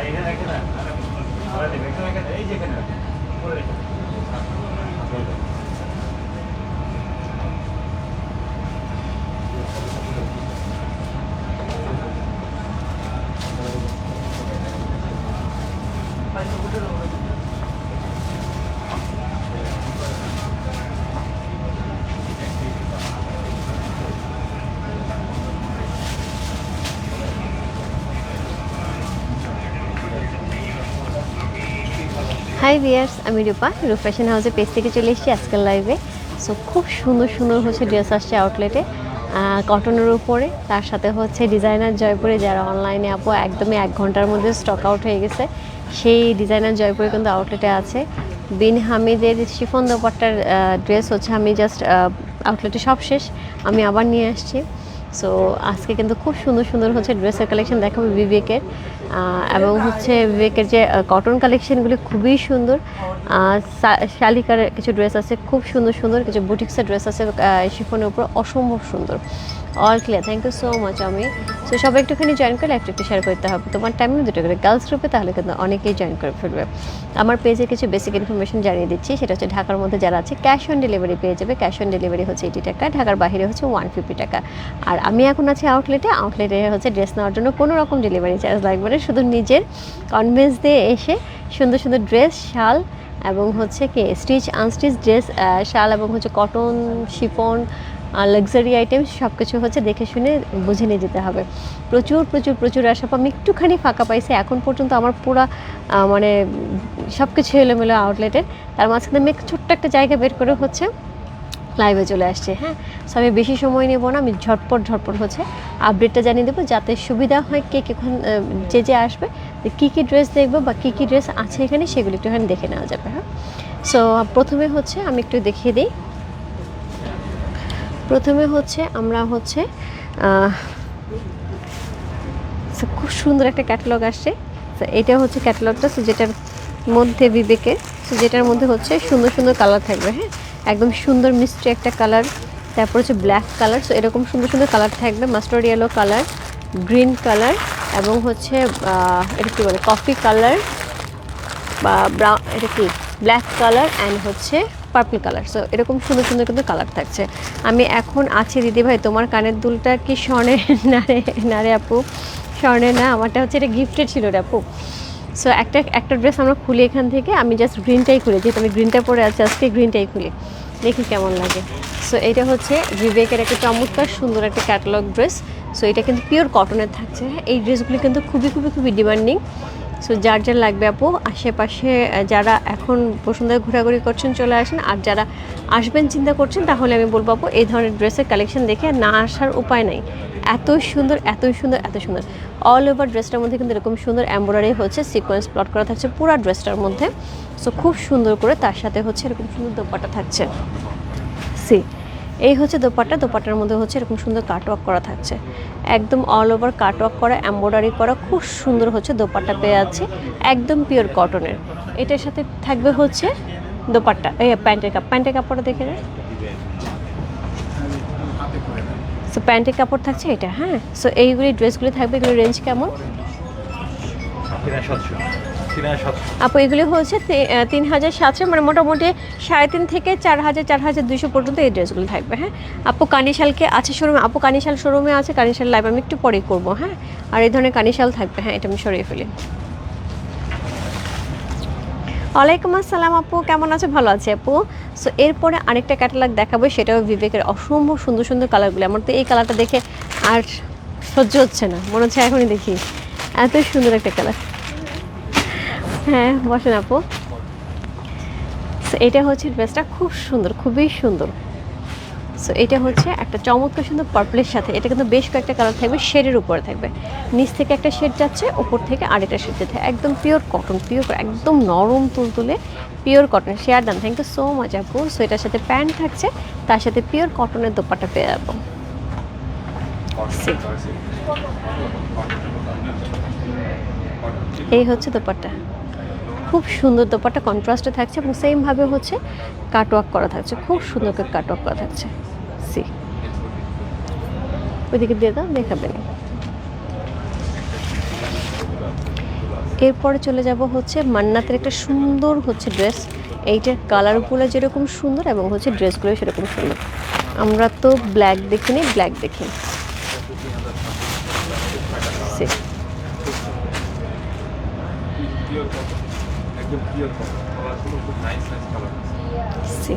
আর এখানে রাখে না আর দেখবে এখানে রাখে এই যে এখানে রাখে করে রেখে Thank you. হাই ভিয়ার্স, আমি রূপা রূপ ফ্যাশন হাউসের পেজ থেকে চলে এসেছি আজকাল লাইভে সো খুব সুন্দর সুন্দর হচ্ছে ড্রেস আসছে আউটলেটে কটনের উপরে, তার সাথে হচ্ছে ডিজাইনার জয়পুরে, যারা অনলাইনে আপু, একদমই এক ঘণ্টার মধ্যে স্টক আউট হয়ে গেছে। সেই ডিজাইনার জয়পুরে কিন্তু আউটলেটে আছে। বিন হামিদের শিফন দোপাট্টার ড্রেস হচ্ছে, আমি জাস্ট আউটলেটে সব শেষ। আমি আবার নিয়ে আসছি। সো আজকে কিন্তু খুব সুন্দর সুন্দর হচ্ছে ড্রেসের কালেকশন দেখাবো বিবেকের। এবং হচ্ছে বিবেকের যে কটন কালেকশনগুলি খুবই সুন্দর। শালিকার কিছু ড্রেস আছে, খুব সুন্দর সুন্দর। কিছু বুটিক্সের ড্রেস আছে শিফনের উপর অসম্ভব সুন্দর। All clear thank you so much আমি। সো সবাই একটুখানি জয়েন করলে একটু একটু শেয়ার করতে হবে। তোমার টাইমে দুটো করে। গার্লস গ্রুপে তাহলে কিন্তু অনেকেই জয়েন করে ফেলবে। আমার পেজে কিছু বেসিক ইনফরমেশন জানিয়ে দিচ্ছি। সেটা হচ্ছে ঢাকার মধ্যে যারা আছে ক্যাশ অন ডেলিভারি পেয়ে যাবে। ক্যাশ অন ডেলিভারি হচ্ছে এইটি টাকা, ঢাকার বাইরে হচ্ছে ওয়ান ফিফটি টাকা। আর আমি এখন আছি আউটলেটে আউটলেটে হচ্ছে ড্রেস নেওয়ার জন্য কোনো রকম ডেলিভারি চার্জ লাগবে না। শুধু নিজের কনভেন্স দিয়ে এসে সুন্দর সুন্দর ড্রেস শাল এবং হচ্ছে কি স্টিচ আনস্টিচ ড্রেস শাল এবং হচ্ছে কটন শিফন লাক্সারি আইটেম সব কিছু হচ্ছে দেখে শুনে বুঝে নিয়ে যেতে হবে। প্রচুর প্রচুর প্রচুর আশা আমি একটুখানি ফাঁকা পাইছি। এখন পর্যন্ত আমার পুরো মানে সব কিছু এলোমেলো আউটলেটের তার মাঝখানে আমি ছোট্ট একটা জায়গা বের করে হচ্ছে লাইভে চলে আসছে হ্যাঁ? সো আমি বেশি সময় নেব না, আমি ঝটপট ঝটপট হচ্ছে আপডেটটা জানিয়ে দেবো, যাতে সুবিধা হয় কে কখন যে যে আসবে কী কী ড্রেস দেখব বা কী কী ড্রেস আছে এখানে, সেগুলো একটুখানি দেখে নেওয়া যাবে হ্যাঁ? সো প্রথমে হচ্ছে আমি একটু দেখিয়ে দিই। প্রথমে হচ্ছে আমরা হচ্ছে খুব সুন্দর একটা ক্যাটালগ আসছে। তো এটা হচ্ছে ক্যাটালগটা যেটার মধ্যে বিবেকের সো যেটার মধ্যে হচ্ছে সুন্দর সুন্দর কালার থাকবে হ্যাঁ? একদম সুন্দর মিষ্টি একটা কালার। তারপর হচ্ছে ব্ল্যাক কালার সো এরকম সুন্দর সুন্দর কালার থাকবে। Mustard yellow colour green colour এবং হচ্ছে এটা কী বলে? কফি কালার বা ব্রাউন এটা কি? ব্ল্যাক কালার অ্যান্ড হচ্ছে পার্পল কালার সো এরকম সুন্দর সুন্দর কিন্তু কালার থাকছে। আমি এখন আছি, দিদি ভাই, তোমার কানের দুলটা কি স্বর্ণের না রে না রে আপু? স্বর্ণের না, আমারটা হচ্ছে এটা গিফটেড ছিল রে আপু। সো একটা একটা ড্রেস আমরা খুলি এখান থেকে, আমি জাস্ট গ্রিনটাই খুলি, যেহেতু আমি গ্রিনটা পরে আছি, আজকে গ্রিনটাই খুলি। দেখি কেমন লাগে। সো এটা হচ্ছে বিবেকের একটা চমৎকার সুন্দর একটা ক্যাটালগ ড্রেস সো এটা কিন্তু পিওর কটনের থাকছে। এই ড্রেসগুলি কিন্তু খুবই খুবই খুবই ডিমান্ডিং সো যার যার লাগবে আপু, আশেপাশে যারা এখন বসুন্ধরা ঘোরাঘুরি করছেন, চলে আসেন, আর যারা আসবেন, চিন্তা করছেন, তাহলে আমি বলব আপু, এই ধরনের ড্রেসের কালেকশন দেখে না আসার উপায় নাই। এত সুন্দর এত সুন্দর এত সুন্দর। অল ওভার ড্রেসটার মধ্যে কিন্তু এরকম সুন্দর এম্ব্রয়ডারি হচ্ছে সিকোয়েন্স প্লট করা থাকছে পুরো ড্রেসটার মধ্যে। সো খুব সুন্দর করে তার সাথে হচ্ছে এরকম সুন্দর দোপাটা থাকছে। সি এই হচ্ছে দোপাট্টা, দোপাট্টার মধ্যে হচ্ছে এরকম সুন্দর কাটওয়ার্ক করা থাকছে। একদম অল ওভার কাটওয়ার্ক করা এম্ব্রয়ডারি করা, খুব সুন্দর হচ্ছে দোপাট্টা পেয়ে আছে একদম পিওর কটনের এটার সাথে থাকবে হচ্ছে দোপাট্টা, এই প্যান্টের কাপ প্যান্টের কাপড়টা দেখে নে সো প্যান্টের কাপড় থাকছে এটা হ্যাঁ? সো এইগুলি ড্রেসগুলি থাকবে এগুলো রেঞ্জ কেমন? আপু এগুলি হচ্ছে তিন হাজার সাতশো মানে মোটামুটি সাড়ে তিন থেকে চার হাজার চার হাজার দুশো পর্যন্ত এই ড্রেসগুলো থাকবে হ্যাঁ? আপু কানিশালকে আছে শোরুমে আপু কানিশাল শোরুমে আছে কানিশাল লাইভ আমি একটু পরেই করব হ্যাঁ? আর এই ধরনের কানিশাল থাকবে হ্যাঁ এটা আমি সরিয়ে ফেলি। ওয়ালাইকুম আসসালাম আপু, কেমন আছে? ভালো আছে আপু। সো এরপরে আরেকটা ক্যাটালগ দেখাবো, সেটাও বিবেকের অসম্ভব সুন্দর সুন্দর কালারগুলো আমার তো এই কালারটা দেখে আর সহ্য হচ্ছে না। মনে হচ্ছে এখনই দেখি। এত সুন্দর একটা কালার হ্যাঁ বসেন আপু। এটা হচ্ছে ড্রেসটা খুব সুন্দর, খুবই সুন্দর। সো এটা হচ্ছে একটা চমৎকার সুন্দর পার্পলের সাথে। এটা কিন্তু বেশ কয়েকটা কালার থাকবে শেডের উপরে থাকবে। নিচ থেকে একটা শেড যাচ্ছে উপর থেকে আরেকটা শেড যাচ্ছে। একদম পিওর কটন পিওর একদম নরম তুলতুলে pure cotton share done thank you so much আপু। সো এটার সাথে প্যান্ট থাকছে তার সাথে পিওর কটনের দোপাটা পেয়ে যাব। এই হচ্ছে দোপাট্টা। খুব সুন্দর দোপাট্টা কন্ট্রাস্টে থাকছে এবং সেমভাবে হচ্ছে কাটওয়ার্ক করা থাকছে। খুব সুন্দর করে কাটওয়ার্ক করা থাকছে। সি ওইদিকে দিয়ে দাও দেখাবে না এরপরে চলে যাব হচ্ছে মান্নাতের একটা সুন্দর হচ্ছে ড্রেস এইটার কালারগুলো যেরকম সুন্দর এবং হচ্ছে ড্রেসগুলো সেরকম সুন্দর। আমরা তো ব্ল্যাক দেখিনি ব্ল্যাক দেখি। সে পিওর সে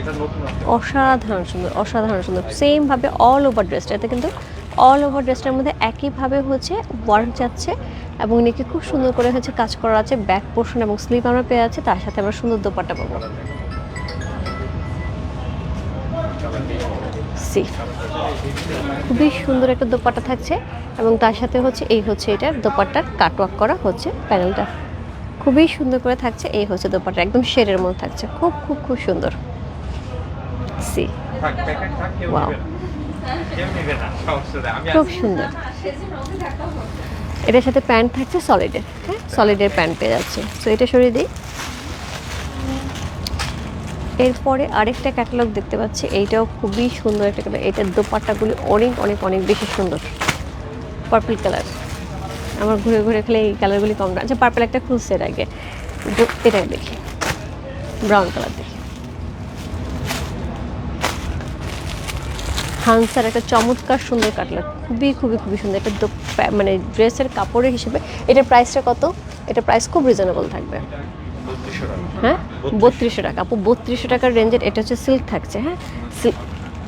এটা আছে অসাধারণ সুন্দর অসাধারণ সুন্দর সেমভাবে অল ওভার ড্রেসটা এতে কিন্তু অল ওভার ড্রেসটার মধ্যে একইভাবে হচ্ছে ওয়ার্ক যাচ্ছে এবং নিকে খুব সুন্দর করে হচ্ছে কাজ করা আছে ব্যাক পোর্শন এবং স্লিপ আমরা পেয়ে যাচ্ছি, তার সাথে আমরা সুন্দর দোপাট্টা পাবো। সি খুবই সুন্দর একটা দোপাট্টা থাকছে এবং তার সাথে হচ্ছে এই হচ্ছে এটার দোপাট্টার কাটওয়ার্ক করা হচ্ছে প্যানেলটা খুবই সুন্দর করে থাকছে এই হচ্ছে দোপাটা একদম শেডের মতো থাকছে খুব খুব খুব সুন্দর। সি। আমি খুব সুন্দর। এটার সাথে প্যান্ট থাকছে সলিডের হ্যাঁ? সলিডের প্যান্ট পেয়ে যাচ্ছে। সো এটা সরিয়ে দিই। এরপরে আরেকটা ক্যাটালগ দেখতে পাচ্ছি এইটাও খুবই সুন্দর একটা ক্যাটালগ এটার দোপাট্টাগুলি অনেক অনেক অনেক বেশি সুন্দর। পার্পল কালার আমার ঘুরে ঘুরে খেলে এই কালারগুলি কম আচ্ছা পার্পল একটা খুলছে এর আগে এটা দেখি। ব্রাউন কালার দেখি। হানসার একটা চমৎকার সুন্দর কাটলার খুবই খুবই খুবই সুন্দর। একটা মানে ড্রেসের কাপড়ের হিসেবে এটার প্রাইসটা কত? এটা প্রাইস খুব রিজনেবল থাকবে। হ্যাঁ? বত্রিশশো টাকা। আপু বত্রিশশো টাকার রেঞ্জের এটা হচ্ছে সিল্ক থাকছে হ্যাঁ? সিল্ক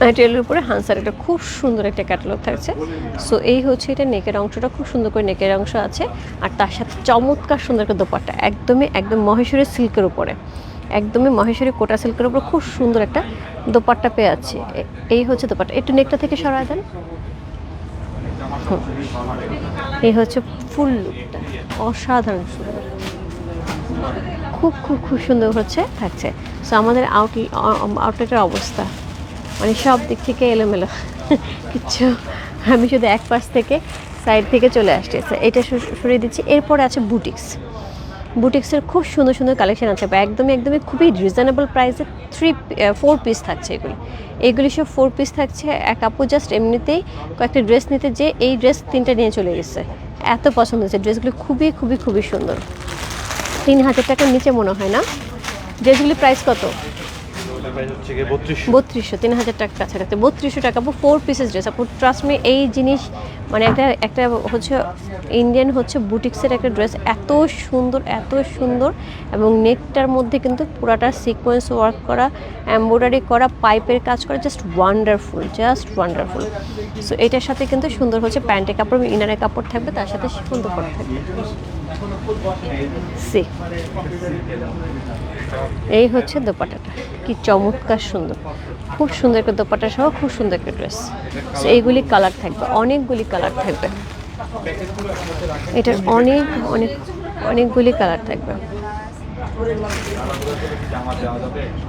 ম্যাটেরিয়ালের উপরে হান্সার একটা খুব সুন্দর একটা ক্যাটালগ থাকছে। সো এই হচ্ছে এটা নেকের অংশটা, খুব সুন্দর করে নেকের অংশ আছে। আর তার সাথে চমৎকার সুন্দর একটা দোপাট্টা, একদমই, একদম মহেশ্বরী সিল্কের উপরে। একদমই মহেশ্বরী কোটা সিল্কের উপরে খুব সুন্দর একটা দোপাট্টা পেয়ে এ- এই হচ্ছে দোপাট্টা। একটু নেকটা থেকে সরায় দেন। এই হচ্ছে ফুল লুকটা। অসাধারণ সুন্দর। খুব খুব খুব সুন্দর হচ্ছে, থাকছে। সো আমাদের আউট আউটলেটের অবস্থা। মানে সব দিক থেকে এলোমেলো। কিচ্ছু আমি শুধু এক পাশ থেকে সাইড থেকে চলে আসছি। So, এটা সরিয়ে দিচ্ছি। এরপরে আছে বুটিক্স বুটিক্সের খুব সুন্দর সুন্দর কালেকশন আছে বা একদমই একদমই খুবই রিজনেবল প্রাইসে থ্রি ফোর পিস থাকছে এগুলি। এগুলি সব ফোর পিস থাকছে। এক আপু জাস্ট এমনিতেই কয়েকটা ড্রেস নিতে যে এই ড্রেস তিনটা নিয়ে চলে গেছে। এত পছন্দ হয়েছে। ড্রেসগুলি খুবই খুবই খুবই সুন্দর। তিন হাজার টাকার নিচে মনে হয় না। ড্রেসগুলি প্রাইস কত ওটা প্রাইস হচ্ছে গিয়ে বত্রিশশো। তিন হাজার টাকা কাছাকাছি। বত্রিশশো টাকা ফোর পিসেস ড্রেস আপু ট্রাস্ট মি এই জিনিস মানে একটা একটা হচ্ছে ইন্ডিয়ান হচ্ছে বুটিক্সের একটা ড্রেস এত সুন্দর এত সুন্দর এবং নেকটার মধ্যে কিন্তু পুরাটা সিকোয়েন্স ওয়ার্ক করা এমব্রয়ডারি করা পাইপের কাজ করা just wonderful just wonderful so এটার সাথে কিন্তু সুন্দর হচ্ছে প্যান্টের কাপড় ইনারের কাপড় থাকবে তার সাথে সুন্দর করে থাকবে। সি এই হচ্ছে দোপাটাটা কি চমৎকার সুন্দর। খুব সুন্দর একটা দোপাটা সহ খুব সুন্দর একটা ড্রেস তো এইগুলি কালার থাকবে, অনেকগুলি কালার থাকবে। এটার অনেক অনেক, অনেকগুলি কালার থাকবে।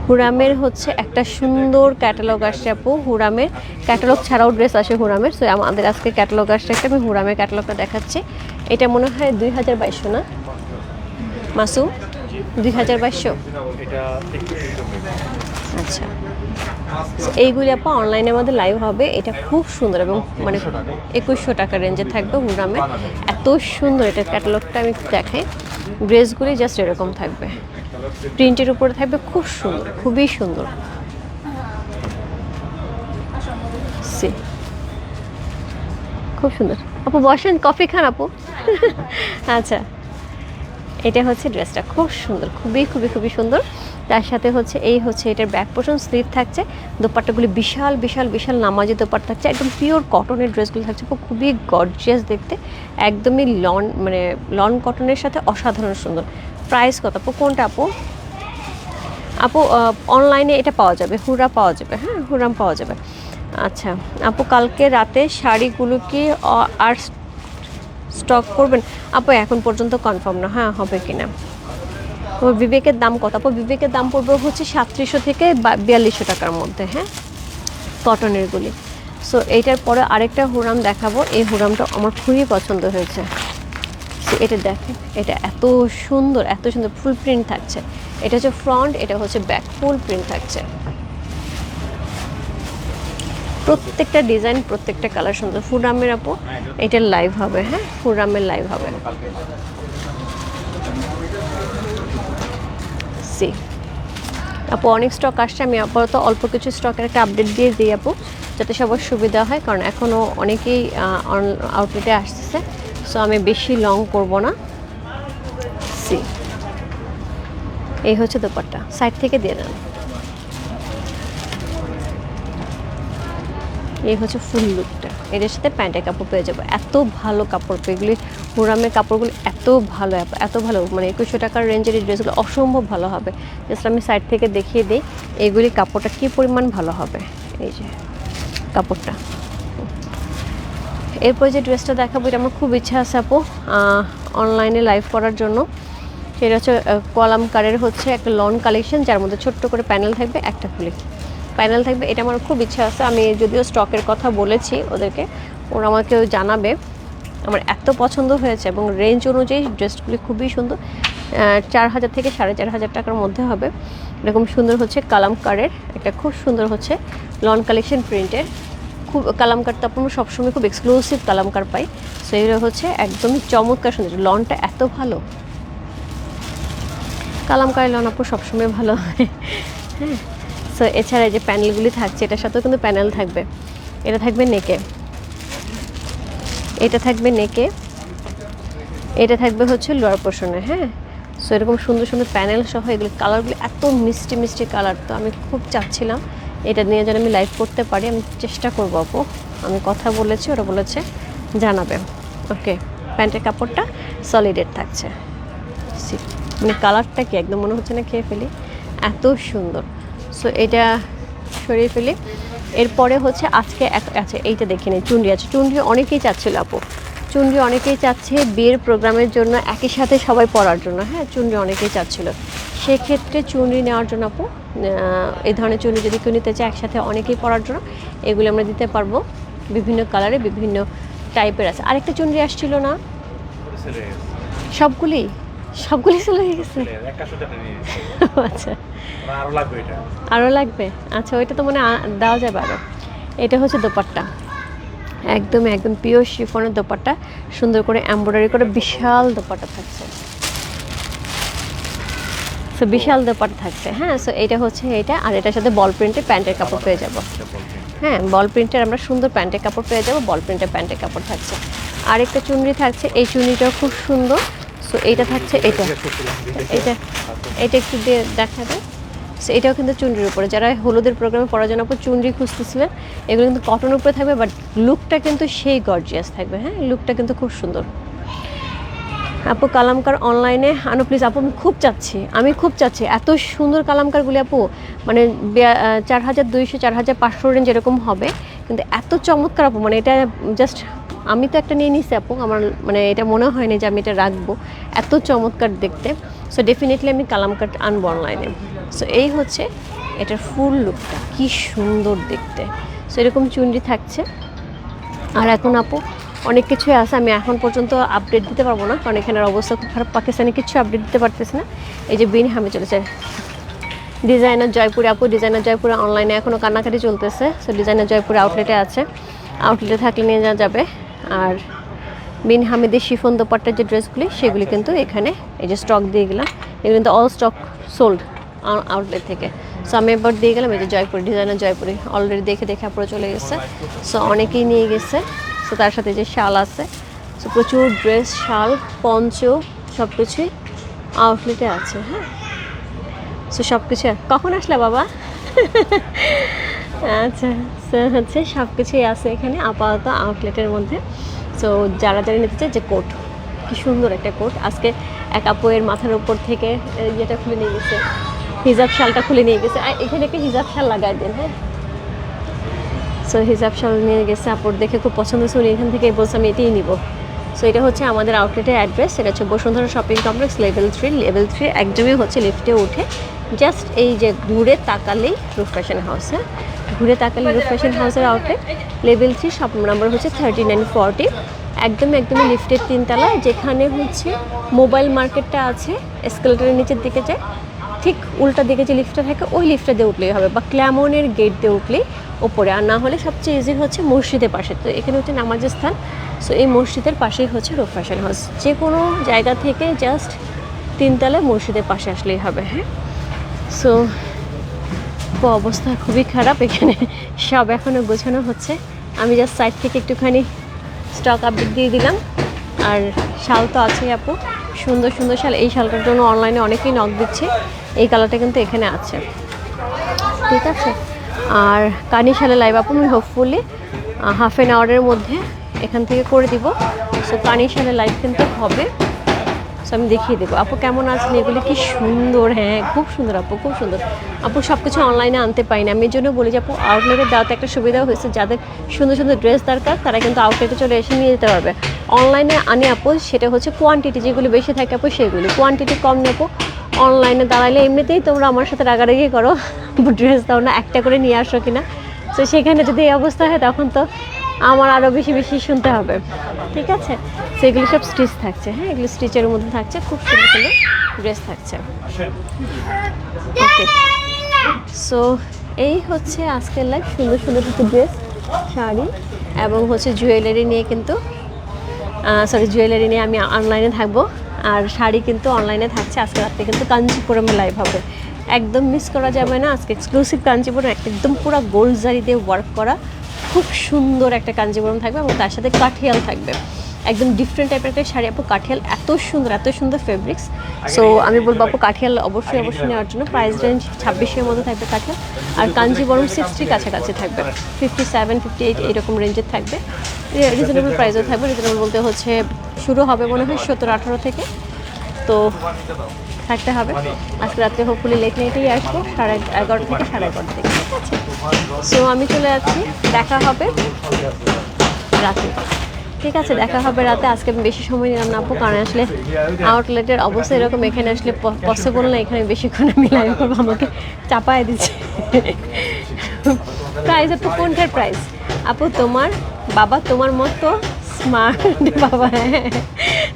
হুরামের হচ্ছে একটা সুন্দর ক্যাটালগ আসছে আপু। হুরামের ক্যাটালগ ছাড়াও ড্রেস আসে হুরামের। সো আমাদের আজকে ক্যাটালগ আসছে একটা, আমি হুরামের ক্যাটালগটা দেখাচ্ছি। এটা মনে হয় দুই হাজার বাইশশো না? মাসুম? দুই হাজার বাইশশো। আচ্ছা। এইগুলি আপা অনলাইনের মধ্যে লাইভ হবে। এটা খুব সুন্দর এবং মানে একুশশো টাকা রেঞ্জে থাকবে হুরামের এত সুন্দর এটা ক্যাটালগটা আমি দেখাই। ড্রেসগুলি জাস্ট এরকম থাকবে। প্রিন্টের উপরে থাকবে, খুব সুন্দর, খুবই সুন্দর। খুব সুন্দর। আপু বসেন কফি খান আপু। আচ্ছা। এটা হচ্ছে ড্রেসটা খুব সুন্দর, খুবই খুবই খুবই সুন্দর। তার সাথে হচ্ছে এই হচ্ছে এটার ব্যাক পোর্শন স্লিভ থাকছে, দোপাট্টাগুলি বিশাল বিশাল বিশাল নামাজি দোপাট্টা থাকছে, একদম পিওর কটনের ড্রেসগুলো থাকছে, খুব- খুবই গর্জিয়াস দেখতে, একদমই লন মানে লন কটনের সাথে অসাধারণ সুন্দর। প্রাইস কত আপু? কোনটা আপু? আপু অনলাইনে এটা পাওয়া যাবে, হুরা পাওয়া যাবে হ্যাঁ হুরাম পাওয়া যাবে। আচ্ছা আপু, কালকে রাতে শাড়িগুলো কি আর স্টক করবেন। আপু, এখন পর্যন্ত কনফার্ম না হ্যাঁ হবে কিনা? বিবেকের দাম কত? আপু, বিবেকের দাম পড়বে হচ্ছে সাতত্রিশশো থেকে বিয়াল্লিশশো টাকার মধ্যে হ্যাঁ? কটনেরগুলি সো এইটার পরে আরেকটা হুরাম দেখাবো। এই হুরামটা আমার খুবই পছন্দ হয়েছে। এটা দেখেন, এটা এত সুন্দর এত সুন্দর ফুল প্রিন্ট থাকছে। এটা হচ্ছে ফ্রন্ট এটা হচ্ছে ব্যাক ফুল প্রিন্ট থাকছে। প্রত্যেকটা ডিজাইন, প্রত্যেকটা কালার সুন্দর। ফুরামের আপু, এটা লাইভ হবে হ্যাঁ? ফুরামের লাইভ হবে। সি আপু, অনেক স্টক আসছে, আমি আপাতত অল্প কিছু স্টকের একটা আপডেট দিয়ে দিই আপু, যাতে সবার সুবিধা হয়, কারণ এখনও অনেকেই আউটলেটে আসতেছে সো আমি বেশি লং করব না। সি এই হচ্ছে দোপাট্টা। সাইড থেকে দিয়ে দেন। এই হচ্ছে ফুল লুকটা। এদের সাথে প্যান্টের কাপড় পেয়ে যাব। এত ভালো কাপড় এগুলি হুরামের কাপড়গুলো এত ভালো, এত- ভালো। মানে একুশশো টাকার রেঞ্জের এই ড্রেসগুলো অসম্ভব ভালো হবে। জাস্ট আমি সাইড থেকে দেখিয়ে দিই। এইগুলি কাপড়টা কী পরিমাণ ভালো হবে? এই যে কাপড়টা। এরপর যে ড্রেসটা দেখাবো, এটা আমার খুব ইচ্ছা আছে আপু অনলাইনে লাইভ করার জন্য। সেটা হচ্ছে কলামকারের হচ্ছে একটা লন কালেকশন যার মধ্যে ছোট্ট করে প্যানেল থাকবে, একটা খুলে। প্যানেল থাকবে, এটা আমার খুব ইচ্ছা আছে। আমি যদিও স্টকের কথা বলেছি ওদেরকে, ওরা আমাকে জানাবে। আমার এত পছন্দ হয়েছে এবং রেঞ্জ অনুযায়ী ড্রেসগুলি খুবই সুন্দর। চার হাজার থেকে সাড়ে চার হাজার টাকার মধ্যে হবে। এরকম সুন্দর হচ্ছে কালামকারের একটা খুব সুন্দর হচ্ছে লন কালেকশন প্রিন্টের খুব কালামকার তো আপনার সবসময় খুব এক্সক্লুসিভ কালামকার পাই। সো এগুলো হচ্ছে একদমই চমৎকার সুন্দর। লনটা এত ভালো। কালামকারি লন আপু সবসময় ভালো হয়। হ্যাঁ। সো এছাড়া যে প্যানেলগুলি থাকছে, এটার সাথেও কিন্তু প্যানেল থাকবে। এটা থাকবে নেকে। এটা থাকবে নেকে। এটা থাকবে হচ্ছে লোয়ার পোর্শনে হ্যাঁ? সো এরকম সুন্দর সুন্দর প্যানেল সহ এগুলো, কালারগুলো এত মিষ্টি মিষ্টি কালার। তো আমি খুব চাচ্ছিলাম এটা নিয়ে যেন আমি লাইভ করতে পারি। আমি চেষ্টা করব আপু আমি কথা বলেছি, ওরা বলেছে, জানাবে। ওকে প্যান্টের কাপড়টা সলিডেড থাকছে। মানে কালারটা কি, একদম মনে হচ্ছে না খেয়ে ফেলি। এত সুন্দর। সো এটা সরিয়ে ফেলি। এরপরে হচ্ছে আজকে এক- আচ্ছা এইটা দেখে নিই চুন্ডি আছে চুন্ডি অনেকেই চাচ্ছিল আপু। চুন্ডি অনেকেই চাচ্ছে বিয়ের প্রোগ্রামের জন্য একই সাথে সবাই পড়ার জন্য। হ্যাঁ চুন্ডি অনেকেই চাচ্ছিল। সেক্ষেত্রে চুন্ডি নেওয়ার জন্য আপু এই ধরনের চুন্ডি যদি কেউ নিতে চায় একসাথে অনেকেই পড়ার জন্য এগুলো আমরা দিতে পারব। বিভিন্ন কালারে বিভিন্ন টাইপের আছে। আরেকটা চুন্ডি আসছিল না? সবগুলি সবগুলি চলে গেছে। আচ্ছা। আরও লাগবে এটা। আরও লাগবে? আচ্ছা ওইটা তো মনে হয় দেওয়া যাবে আরও এটা হচ্ছে দোপাট্টা। একদম একদম পিওর শিফনের দোপাট্টা। সুন্দর করে এমব্রয়ডারি করে বিশাল দোপাট্টা থাকছে। সো বিশাল দোপাট্টা থাকছে। হ্যাঁ সো এটা হচ্ছে এটা। আর এটার সাথে বল প্রিন্টের প্যান্টের কাপড় পেয়ে যাব। হ্যাঁ বল প্রিন্টের আমরা সুন্দর প্যান্টের কাপড় পেয়ে যাব। বল প্রিন্টের প্যান্টের কাপড় থাকছে। আরেকটা চুনরি থাকছে। এই চুনরিটাও খুব সুন্দর। সো এইটা থাকছে এটা। এটা এটা একটু দিয়ে দেখাবে সো এটাও কিন্তু চুনরির উপরে। যারা হলুদের প্রোগ্রামে পড়ার জন্য উপর চুনরি খুঁজতেছিলেন, এগুলো কিন্তু কটনের উপরে থাকবে বাট লুকটা কিন্তু সেই গর্জিয়াস থাকবে হ্যাঁ? লুকটা কিন্তু খুব সুন্দর। আপু, কালামকার অনলাইনে আনো প্লিজ আপু, আমি খুব চাচ্ছি, আমি খুব চাচ্ছি। এত সুন্দর কালামকারগুলি আপু মানে চার হাজার দুইশো, চার হাজার পাঁচশো রেঞ্জ এরকম হবে, কিন্তু এত চমৎকার আপু মানে এটা জাস্ট আমি তো একটা নিয়ে নিছি আপু, আমার মানে এটা মনে হয়নি যে আমি এটা রাখব, এত চমৎকার দেখতে। সো ডেফিনেটলি আমি কালামকার আনব অনলাইনে সো এই হচ্ছে এটার ফুল লুকটা কি সুন্দর দেখতে। সো এরকম চুনরি থাকছে। আর এখন আপু, অনেক কিছুই আছে, আমি এখন পর্যন্ত আপডেট দিতে পারব না, কারণ এখানের অবস্থা খুব খারাপ, পাকিস্তানে কিছু আপডেট দিতে পারতেছে না। এই যে বিন হামে চলেছে। ডিজাইনার জয়পুরে আপু ডিজাইনার জয়পুরে অনলাইনে এখনও কান্নাকাটি চলতেছে। সো ডিজাইনার জয়পুরে আউটলেটে আছে। আউটলেটে থাকলে নিয়ে যাওয়া যাবে। আর বিন হামিদের শিফন দোপাট্টার যে ড্রেসগুলি, সেগুলি কিন্তু এখানে এই যে স্টক দিয়ে গেলাম। এগুলো কিন্তু অল স্টক সোল্ড আউটলেট থেকে। সো আমি এবার দিয়ে গেলাম, এই যে জয়পুর, ডিজাইনার জয়পুরি অলরেডি দেখে দেখে আপনারা চলে গেছে। সো অনেকেই নিয়ে গেছে। সো তার সাথে যে শাল আছে। সো প্রচুর ড্রেস শাল, পঞ্চ সব কিছুই আউটলেটে আছে হ্যাঁ। সো সব কিছু কখন আসলে বাবা? আচ্ছা সো হচ্ছে সব কিছুই আছে এখানে, আপাতত আউটলেটের মধ্যে। সো যারা যারা নিতে চায়, যে কোট কি সুন্দর একটা কোট আজকে এক আপুয়ের মাথার উপর থেকে ইয়েটা খুলে নিয়ে গেছে, হিজাব শালটা খুলে নিয়ে গেছে। আর এখানে একটা হিজাব শাল লাগাই দেন হ্যাঁ? সো হিজাব শাল নিয়ে গেছে আপুর, দেখে খুব পছন্দ। হয়েছে উনি এখান থেকে বলছে, আমি এটাই নিব। সো এটা হচ্ছে আমাদের আউটলেটের অ্যাড্রেস এটা হচ্ছে Bashundhara shopping complex level three level three একদমই হচ্ছে লিফটে উঠে। জাস্ট এই যে ঘুরে তাকালেই রুফ ফ্যাশন হাউস হ্যাঁ? ঘুরে তাকালে রুফ ফ্যাশন হাউসের outlet level three shop number হচ্ছে থার্টি নাইন ফর্টি একদম একদমই লিফটের তিনতলা যেখানে হচ্ছে মোবাইল মার্কেটটা আছে এসকেলেটারের নিচের দিকে যায়। ঠিক উল্টা দিকে যে লিফটটা থাকে ওই লিফটটা দিয়ে উঠলেই হবে বা ক্ল্যামনের গেট দিয়ে উঠলেই ওপরে। আর না হলে সবচেয়ে ইজি হচ্ছে মসজিদের পাশে। তো এখানে হচ্ছে নামাজের স্থান। সো এই মসজিদের পাশেই হচ্ছে রূপ ফ্যাশন হাউস যে কোনো জায়গা থেকে জাস্ট তিনতলায় মসজিদের পাশে আসলেই হবে হ্যাঁ? সো অবস্থা, খুবই খারাপ। এখানে সব এখনও গোছানো হচ্ছে। আমি জাস্ট সাইড থেকে একটুখানি স্টক আপডেট দিয়ে দিলাম। আর শাল তো আছে আপু। সুন্দর সুন্দর শাল। এই শালটার জন্য অনলাইনে অনেকেই নক দিচ্ছে। এই কালারটা কিন্তু এখানে আছে। ঠিক আছে? আর কানি শালে লাইভ আপু, আমি হোপফুলি হাফ অ্যান আওয়ারের মধ্যে এখান থেকে করে দিব। সো কানি শালে লাইভ কিন্তু হবে। সো আমি দেখিয়ে দেবো। আপু কেমন আছেন? এগুলো কি সুন্দর হ্যাঁ খুব সুন্দর আপু, খুব সুন্দর। আপু সব কিছু অনলাইনে আনতে পারি না আমি এই জন্য বলি যে আপু আউটলেটে দেওয়াতে একটা সুবিধা হয়েছে। যাদের সুন্দর সুন্দর ড্রেস দরকার, তারা কিন্তু আউটলেটে চলে এসে নিয়ে যেতে পারবে। অনলাইনে আনি আপু, সেটা হচ্ছে কোয়ান্টিটি যেগুলো বেশি থাকে আপু, সেগুলি। কোয়ান্টিটি কম নেব অনলাইনে দাঁড়ালে এমনিতেই তোমরা আমার সাথে রাগারাগি করো। ড্রেস দাও না, একটা করে নিয়ে আসো কিনা। তো সেখানে যদি এই অবস্থা হয়, তখন তো আমার আরও বেশি বেশি শুনতে হবে। ঠিক আছে? সেগুলো সব স্টিচ থাকছে হ্যাঁ? এগুলো স্টিচের মধ্যে থাকছে, খুব সুন্দর সুন্দর ড্রেস থাকছে। ওকে সো এই হচ্ছে আজকের লাইফ সুন্দর সুন্দর কিছু ড্রেস শাড়ি এবং হচ্ছে জুয়েলারি নিয়ে কিন্তু সরি জুয়েলারি নিয়ে আমি অনলাইনে থাকব। আর শাড়ি কিন্তু অনলাইনে থাকছে, আজকে রাত্রে কিন্তু কাঞ্চিপুরমে লাইভ হবে। একদম মিস করা যাবে না, আজকে এক্সক্লুসিভ কাঞ্চিপুরম, একদম পুরো গোল্ড জারি দিয়ে ওয়ার্ক করা। খুব সুন্দর একটা কাঞ্জিবরম থাকবে এবং তার সাথে কাঠিয়াল থাকবে। একদম ডিফারেন্ট টাইপের একটা শাড়ি। আপু কাঠিয়াল এত সুন্দর এত সুন্দর ফেব্রিক্স সো আমি বলব আপু কাঠিয়াল অবশ্যই অবশ্যই নেওয়ার জন্য। প্রাইস রেঞ্জ ছাব্বিশের মধ্যে থাকবে কাঠিয়াল আর কাঞ্জিবরম সিক্সটির কাছাকাছি থাকবে। ফিফটি সেভেন ফিফটি এইট এইরকম রেঞ্জের থাকবে রিজনেবল প্রাইসও থাকবে। রিজনেবল বলতে হচ্ছে শুরু হবে মনে হয় সতেরো আঠারো থেকে। তো থাকতে হবে। আজকে রাত্রে হোপফুলি লেট নেটেই আসব, সাড়ে এগারোটা থেকে সাড়ে এগারোটা থেকে। ঠিক আছে সো আমি চলে যাচ্ছি। দেখা হবে রাতে। ঠিক আছে, দেখা হবে রাতে। আজকে আমি বেশি সময় নিলাম না আপু, কারণ আসলে আউটলেটের অবস্থা এরকম, এখানে আসলে পসিবল না, এখানে বেশিক্ষণ আমি লাইভ করব। আমাকে চাপায় দিচ্ছে। প্রাইস আপু কোনটার প্রাইস আপু, তোমার বাবা, তোমার মতো স্মার্ট বাবা হ্যাঁ।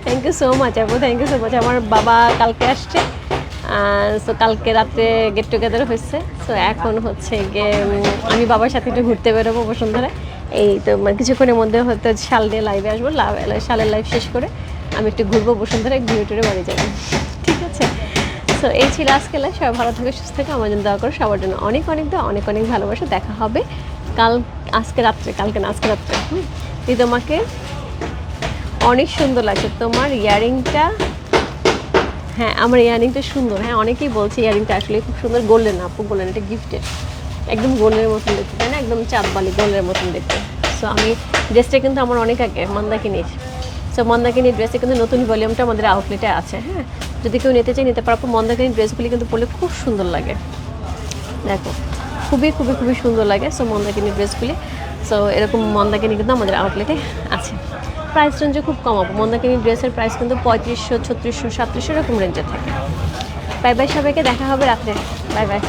থ্যাংক ইউ সো মাচ আপু থ্যাংক ইউ সো মাচ আমার বাবা কালকে আসছে সো কালকে রাত্রে গেট টুগেদার হয়েছে। সো এখন হচ্ছে গিয়ে আমি বাবার সাথে একটু ঘুরতে বেরোবো বসুন্ধরা। এই তো মানে কিছুক্ষণের মধ্যে হয়তো শাল দিয়ে লাইভে আসব শালের লাইভ শেষ করে আমি একটু ঘুরবো বসুন্ধরা ঘুরে টুরে বাড়ি যাব। ঠিক আছে? সো এই ছিল আজকে লাইভ সবাই ভালো থাকে, সুস্থ থাকে, আমার জন্য দোয়া করো। সবার জন্য অনেক অনেক দোয়া, অনেক অনেক ভালোবাসা। দেখা হবে কাল, আজকে রাত্রে, কালকে না, আজকে রাত্রে। হুম? তোমাকে অনেক সুন্দর লাগছে। তোমার ইয়ারিংটা হ্যাঁ আমার ইয়ারিংটা সুন্দর। হ্যাঁ অনেকেই বলছে ইয়ারিংটা আসলে খুব সুন্দর গোল্ডেন, আপু গোল্ডেন এটা গিফটের একদম গোল্ডের মতন দেখতে, তাই না? একদম চাঁদবালি গোল্ডের মতন দেখতে। সো আমি ড্রেসটা কিন্তু আমার অনেক আগে, মন্দাকিনির। সো মন্দাকিনি ড্রেসে কিন্তু নতুন ভলিউমটা আমাদের আউটলেটে আছে হ্যাঁ? যদি কেউ নিতে চাই নিতে পারব মন্দাকিনি ড্রেসগুলি কিন্তু পরলে খুব সুন্দর লাগে। দেখো, খুবই খুবই খুবই সুন্দর লাগে সো মন্দাকিনি ড্রেসগুলি সো এরকম মন্দাকিনি কিন্তু আমাদের আউটলেটে আছে। প্রাইস রেঞ্জে খুব কম হবে। মন্দাকিনী ড্রেসের প্রাইস কিন্তু পঁয়ত্রিশশো, ছত্রিশশো, সাতত্রিশশো এরকম রেঞ্জে থাকে। বাই বাই সবাইকে দেখা হবে রাত্রে বাই বাই